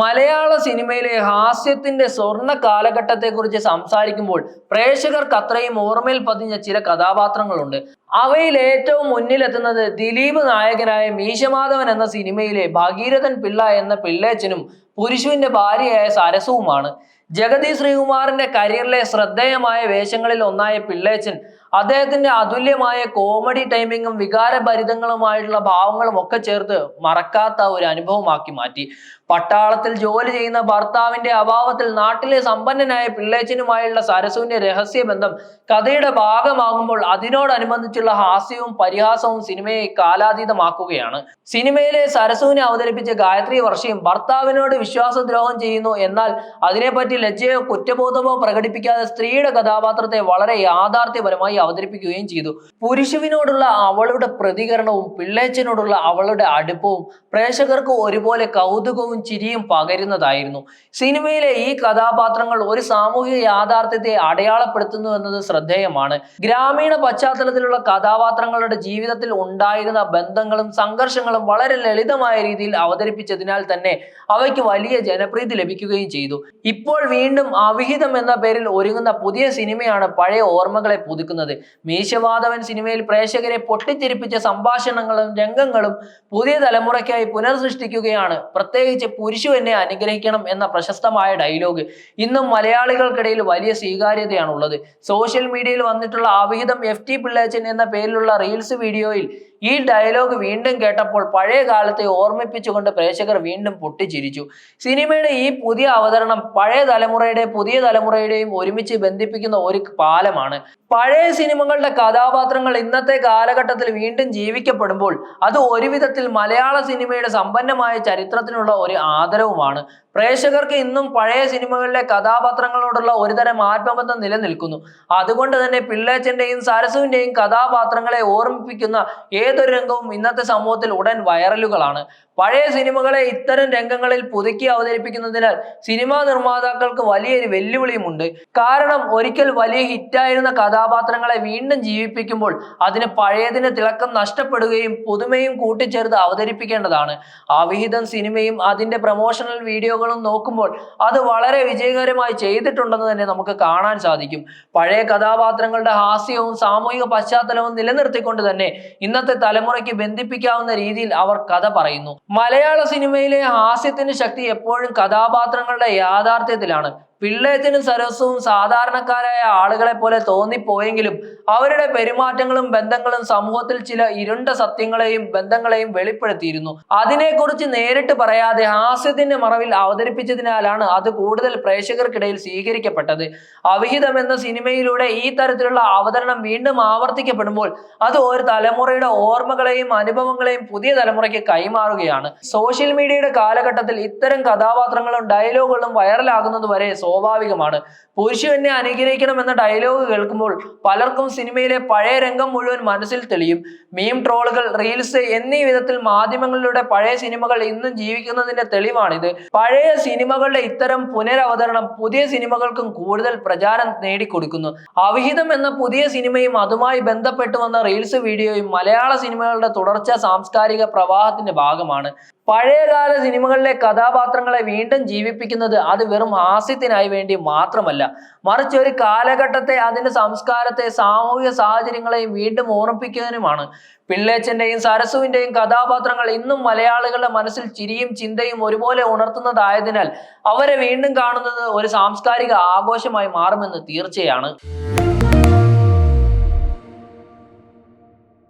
മലയാള സിനിമയിലെ ഹാസ്യത്തിന്റെ സ്വർണ കാലഘട്ടത്തെക്കുറിച്ച് സംസാരിക്കുമ്പോൾ പ്രേക്ഷകർക്ക് അത്രയും ഓർമ്മയിൽ പതിഞ്ഞ ചില കഥാപാത്രങ്ങളുണ്ട്. അവയിൽ ഏറ്റവും മുന്നിലെത്തുന്നത് ദിലീപ് നായകനായ മീശമാധവൻ എന്ന സിനിമയിലെ ഭഗീരഥൻ പിള്ള എന്ന പിള്ളേച്ചനും പുരുഷുവിന്റെ ഭാര്യയായ സരസുവുമാണ്. ജഗതി ശ്രീകുമാറിന്റെ കരിയറിലെ ശ്രദ്ധേയമായ വേഷങ്ങളിൽ ഒന്നായ പിള്ളേച്ചൻ അദ്ദേഹത്തിന്റെ അതുല്യമായ കോമഡി ടൈമിങ്ങും വികാരഭരിതങ്ങളുമായിട്ടുള്ള ഭാവങ്ങളും ഒക്കെ ചേർത്ത് മറക്കാത്ത ഒരു അനുഭവമാക്കി മാറ്റി. പട്ടാളത്തിൽ ജോലി ചെയ്യുന്ന ഭർത്താവിന്റെ അഭാവത്തിൽ നാട്ടിലെ സമ്പന്നനായ പിള്ളേച്ചനുമായുള്ള സരസുവിന്റെ രഹസ്യബന്ധം കഥയുടെ ഭാഗമാകുമ്പോൾ അതിനോടനുബന്ധിച്ചുള്ള ഹാസ്യവും പരിഹാസവും സിനിമയെ കാലാതീതമാക്കുകയാണ്. സിനിമയിലെ സരസുവിനെ അവതരിപ്പിച്ച ഗായത്രി വർഷയും ഭർത്താവിനോട് വിശ്വാസദ്രോഹം ചെയ്യുന്നു എന്നാൽ അതിനെപ്പറ്റി ലജ്ജയോ കുറ്റബോധമോ പ്രകടിപ്പിക്കാതെ സ്ത്രീയുടെ കഥാപാത്രത്തെ വളരെ യാഥാർത്ഥ്യപരമായി അവതരിപ്പിക്കുകയും ചെയ്തു. പുരുഷവിനോടുള്ള അവളുടെ പ്രതികരണവും പിള്ളേച്ചനോടുള്ള അവളുടെ അടുപ്പവും പ്രേക്ഷകർക്ക് ഒരുപോലെ കൗതുകവും ചിരിയും പകരുന്നതായിരുന്നു. സിനിമയിലെ ഈ കഥാപാത്രങ്ങൾ ഒരു സാമൂഹിക യാഥാർത്ഥ്യത്തെ അടയാളപ്പെടുത്തുന്നു എന്നത് ശ്രദ്ധേയമാണ്. ഗ്രാമീണ പശ്ചാത്തലത്തിലുള്ള കഥാപാത്രങ്ങളുടെ ജീവിതത്തിൽ ഉണ്ടായിരുന്ന ബന്ധങ്ങളും സംഘർഷങ്ങളും വളരെ ലളിതമായ രീതിയിൽ അവതരിപ്പിച്ചതിനാൽ തന്നെ അവയ്ക്ക് വലിയ ജനപ്രീതി ലഭിക്കുകയും ചെയ്തു. ഇപ്പോൾ വീണ്ടും അവിഹിതം എന്ന പേരിൽ ഒരുങ്ങുന്ന പുതിയ സിനിമയാണ് പഴയ ഓർമ്മകളെ പുതുക്കുന്നത്. മീശവാദവൻ സിനിമയിൽ പ്രേക്ഷകരെ പൊട്ടിച്ചിരിപ്പിച്ച സംഭാഷണങ്ങളും രംഗങ്ങളും പുതിയ തലമുറയ്ക്കായി പുനർസൃഷ്ടിക്കുകയാണ്. പ്രത്യേകിച്ച് പുരുഷു എന്നെ അനുഗ്രഹിക്കണം എന്ന പ്രശസ്തമായ ഡയലോഗ്. ഇന്നും മലയാളികൾക്കിടയിൽ വലിയ സ്വീകാര്യതയാണുള്ളത്. സോഷ്യൽ മീഡിയയിൽ വന്നിട്ടുള്ള അവിഹിതം എഫ് ടി പിള്ളേച്ചൻ എന്ന പേരിലുള്ള റീൽസ് വീഡിയോയിൽ ഈ ഡയലോഗ് വീണ്ടും കേട്ടപ്പോൾ പഴയ കാലത്തെ ഓർമ്മിപ്പിച്ചുകൊണ്ട് പ്രേക്ഷകർ വീണ്ടും പൊട്ടിച്ചിരിച്ചു. സിനിമയുടെ ഈ പുതിയ അവതരണം പഴയ തലമുറയുടെ പുതിയ തലമുറയുടെയും ഒരുമിച്ച് ബന്ധിപ്പിക്കുന്ന ഒരു പാലമാണ്. പഴയ സിനിമകളുടെ കഥാപാത്രങ്ങൾ ഇന്നത്തെ കാലഘട്ടത്തിൽ വീണ്ടും ജീവിക്കപ്പെടുമ്പോൾ അത് ഒരുവിധത്തിൽ മലയാള സിനിമയുടെ സമ്പന്നമായ ചരിത്രത്തിനുള്ള ഒരു ആദരവുമാണ്. പ്രേക്ഷകർക്ക് ഇന്നും പഴയ സിനിമകളിലെ കഥാപാത്രങ്ങളോടുള്ള ഒരുതരം ആത്മബന്ധം നിലനിൽക്കുന്നു. അതുകൊണ്ട് തന്നെ പിള്ളേച്ചന്റെയും സരസുവിന്റെയും കഥാപാത്രങ്ങളെ ഓർമ്മിപ്പിക്കുന്ന ഏതൊരു രംഗവും ഇന്നത്തെ സമൂഹത്തിൽ ഉടൻ വൈറലുകളാണ് പഴയ സിനിമകളെ ഇത്തരം രംഗങ്ങളിൽ പുതുക്കി അവതരിപ്പിക്കുന്നതിനാൽ സിനിമാ നിർമ്മാതാക്കൾക്ക് വലിയൊരു വെല്ലുവിളിയുമുണ്ട്. കാരണം ഒരിക്കൽ വലിയ ഹിറ്റായിരുന്ന കഥാപാത്രങ്ങളെ വീണ്ടും ജീവിപ്പിക്കുമ്പോൾ അതിന് പഴയതിന് തിളക്കം നഷ്ടപ്പെടുകയും പുതുമയും കൂട്ടിച്ചേർത്ത് അവതരിപ്പിക്കേണ്ടതാണ്. അവിഹിതം സിനിമയും അതിന്റെ പ്രൊമോഷണൽ വീഡിയോകളും നോക്കുമ്പോൾ അത് വളരെ വിജയകരമായി ചെയ്തിട്ടുണ്ടെന്ന് തന്നെ നമുക്ക് കാണാൻ സാധിക്കും. പഴയ കഥാപാത്രങ്ങളുടെ ഹാസ്യവും സാമൂഹിക പശ്ചാത്തലവും നിലനിർത്തിക്കൊണ്ട് തന്നെ ഇന്നത്തെ തലമുറയ്ക്ക് ബന്ധിപ്പിക്കാവുന്ന രീതിയിൽ അവർ കഥ പറയുന്നു. മലയാള സിനിമയിലെ ഹാസ്യത്തിന്റെ ശക്തി എപ്പോഴും കഥാപാത്രങ്ങളുടെ യാഥാർത്ഥ്യത്തിലാണ്. പിള്ളേച്ചനും സരസവും സാധാരണക്കാരായ ആളുകളെ പോലെ തോന്നിപ്പോയെങ്കിലും അവരുടെ പെരുമാറ്റങ്ങളും ബന്ധങ്ങളും സമൂഹത്തിൽ ചില ഇരുണ്ട സത്യങ്ങളെയും ബന്ധങ്ങളെയും വെളിപ്പെടുത്തിയിരുന്നു. അതിനെക്കുറിച്ച് നേരിട്ട് പറയാതെ ഹാസ്യത്തിന്റെ മറവിൽ അവതരിപ്പിച്ചതിനാലാണ് അത് കൂടുതൽ പ്രേക്ഷകർക്കിടയിൽ സ്വീകരിക്കപ്പെട്ടത്. അവിഹിതം എന്ന സിനിമയിലൂടെ ഈ തരത്തിലുള്ള അവതരണം വീണ്ടും ആവർത്തിക്കപ്പെടുമ്പോൾ അത് ഒരു തലമുറയുടെ ഓർമ്മകളെയും അനുഭവങ്ങളെയും പുതിയ തലമുറയ്ക്ക് കൈമാറുകയാണ്. സോഷ്യൽ മീഡിയയുടെ കാലഘട്ടത്തിൽ ഇത്തരം കഥാപാത്രങ്ങളും ഡയലോഗുകളും വൈറലാകുന്നത് വരെ സ്വാഭാവികമാണ്. പുരുഷനെ അനുഗ്രഹിക്കണം എന്ന ഡയലോഗ് കേൾക്കുമ്പോൾ പലർക്കും സിനിമയിലെ പഴയ രംഗം മുഴുവൻ മനസ്സിൽ തെളിയും. മീം ട്രോളുകൾ റീൽസ് എന്നീ വിധത്തിൽ മാധ്യമങ്ങളിലൂടെ പഴയ സിനിമകൾ ഇന്നും ജീവിക്കുന്നതിന്റെ തെളിവാണിത്. പഴയ സിനിമകളുടെ ഇത്തരം പുനരവതരണം പുതിയ സിനിമകൾക്കും കൂടുതൽ പ്രചാരം നേടിക്കൊടുക്കുന്നു. അവിഹിതം എന്ന പുതിയ സിനിമയും അതുമായി ബന്ധപ്പെട്ട് വന്ന റീൽസ് വീഡിയോയും മലയാള സിനിമകളുടെ തുടർച്ച സാംസ്കാരിക പ്രവാഹത്തിന്റെ ഭാഗമാണ്. പഴയകാല സിനിമകളിലെ കഥാപാത്രങ്ങളെ വീണ്ടും ജീവിപ്പിക്കുന്നത് അത് വെറും ഹാസ്യത്തിനായി വേണ്ടി മാത്രമല്ല. മറിച്ച് ഒരു കാലഘട്ടത്തെ അതിന്റെ സംസ്കാരത്തെ സാമൂഹിക സാഹചര്യങ്ങളെയും വീണ്ടും ഓർമ്മിപ്പിക്കുന്നതിനുമാണ്. പിള്ളേച്ചന്റെയും സരസുവിന്റെയും കഥാപാത്രങ്ങൾ ഇന്നും മലയാളികളുടെ മനസ്സിൽ ചിരിയും ചിന്തയും ഒരുപോലെ ഉണർത്തുന്നതായതിനാൽ അവരെ വീണ്ടും കാണുന്നത് ഒരു സാംസ്കാരിക ആഘോഷമായി മാറുമെന്ന് തീർച്ചയാണ്.